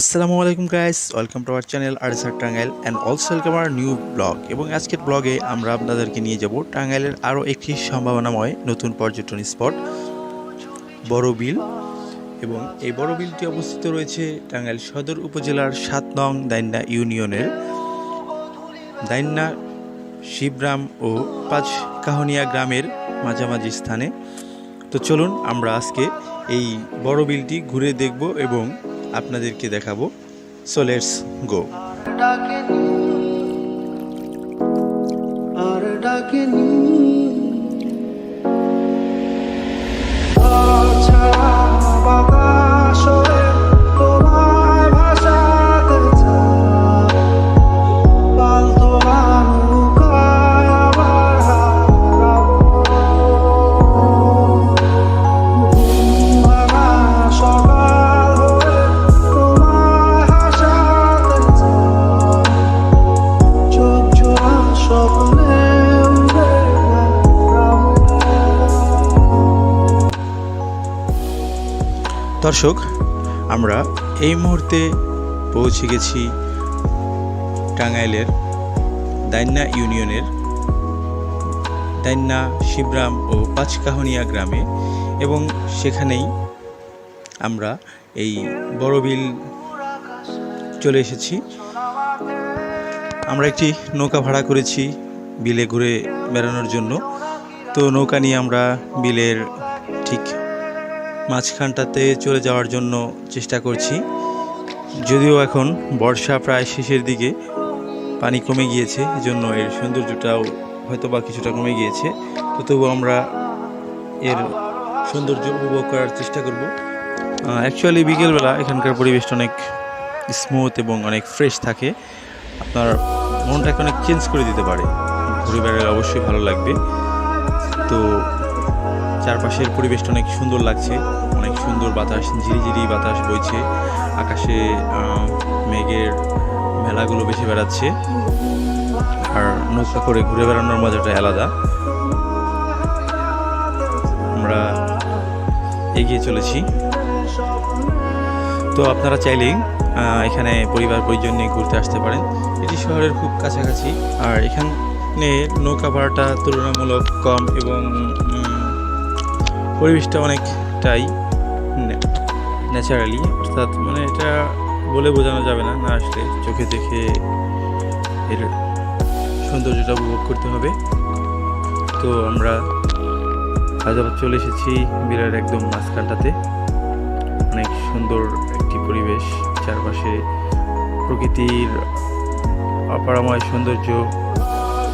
আসসালামু আলাইকুম guys welcome to our channel Archer Tangail and also welcome our new blog এবং আজকের ব্লগে আমরা আপনাদেরকে নিয়ে যাব টাঙ্গাইলের আরও একটি সম্ভাবনাময় নতুন পর্যটন স্পট বড় বিল এবং এই বড় বিলটি অবস্থিত রয়েছে টাঙ্গাইল সদর উপজেলার সাত নং দাইন্না ইউনিয়নের দাইন্না শিবরাম ও পাঁচ কাহনিয়া গ্রামের মাঝামাঝি স্থানে। তো চলুন আমরা আজকে এই বড় বিলটি ঘুরে দেখব এবং আপনাদেরকে দেখাবো। সো লেটস গো আর ডাকেনি দর্শক, আমরা এই মুহূর্তে পৌঁছে গেছি টাঙ্গাইলের দাইন্যা ইউনিয়নের দাইন্যা শিবরাম ও পাঁচকাহনিয়া গ্রামে এবং সেখানেই আমরা এই বড় বিল চলে এসেছি। আমরা একটি নৌকা ভাড়া করেছি বিলে ঘুরে বেড়ানোর জন্য। তো নৌকা নিয়ে আমরা বিলের ঠিক মাঝখানটাতে চলে যাওয়ার জন্য চেষ্টা করছি। যদিও এখন বর্ষা প্রায় শেষের দিকে, পানি কমে গিয়েছে, এজন্য এর সৌন্দর্যটাও হয়তো বা কিছুটা কমে গিয়েছে। তো তবু আমরা এর সৌন্দর্য উপভোগ করার চেষ্টা করব। অ্যাকচুয়ালি বিকেলবেলা এখানকার পরিবেশটা অনেক স্মুথ এবং অনেক ফ্রেশ থাকে। আপনার মনটাকে অনেক চেঞ্জ করে দিতে পারে। ঘুরে বেড়ালে অবশ্যই ভালো লাগবে। তো চারপাশের পরিবেশটা অনেক সুন্দর লাগছে। অনেক সুন্দর বাতাস, ঝিরিঝিরি বাতাস বইছে। আকাশে মেঘের মেলাগুলো বেশি বেড়াচ্ছে। আর নৌকা করে ঘুরে বেড়ানোর মজাটা আলাদা। আমরা এগিয়ে চলেছি। তো আপনারা চাইলেই এখানে পরিবার পরিজন নিয়ে ঘুরতে আসতে পারেন। এটি শহরের খুব কাছাকাছি। আর এখানে নৌকা ভাড়াটা তুলনামূলক কম এবং পরিবেশটা অনেকটাই ন্যাচারালি অর্থাৎ মানে এটা বলে বোঝানো যাবে না না আসলে চোখে দেখে এর সৌন্দর্যটা উপভোগ করতে হবে। তো আমরা হায়দ্রাবাদ চলে এসেছি বিরাট একদম মাঝখানটাতে। অনেক সুন্দর একটি পরিবেশ, চারপাশে প্রকৃতির অপারময় সৌন্দর্য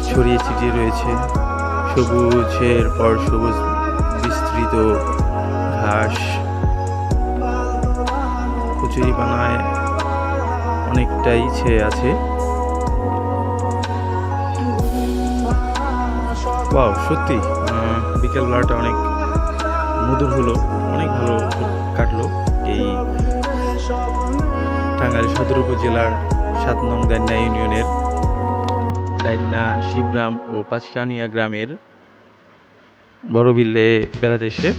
ছড়িয়ে ছিটিয়ে রয়েছে। সবুজের পর সবুজ বিস্তৃত ঘাস, কচুরি পানায় অনেকটাই ছেয়ে আছে। বাহ সত্যি বিকেলবেলাটা অনেক মধুর হলো, অনেক ভালো কাটলো। এই টাঙ্গাইল সদর উপজেলার সাত নং দান্না ইউনিয়নের দান্না শিবরাম ও পাঁচকানিয়া গ্রামের বড় বিলে বেড়াতে এসে।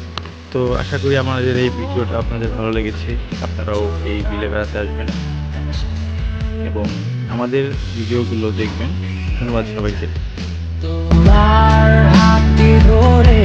তো আশা করি আমাদের এই ভিডিওটা আপনাদের ভালো লেগেছে। আপনারাও এই বিলে বেড়াতে আসবেন। এবং আমাদের ভিডিওগুলো দেখবেন। ধন্যবাদ সবাইকে। তোমার হাতে ধরে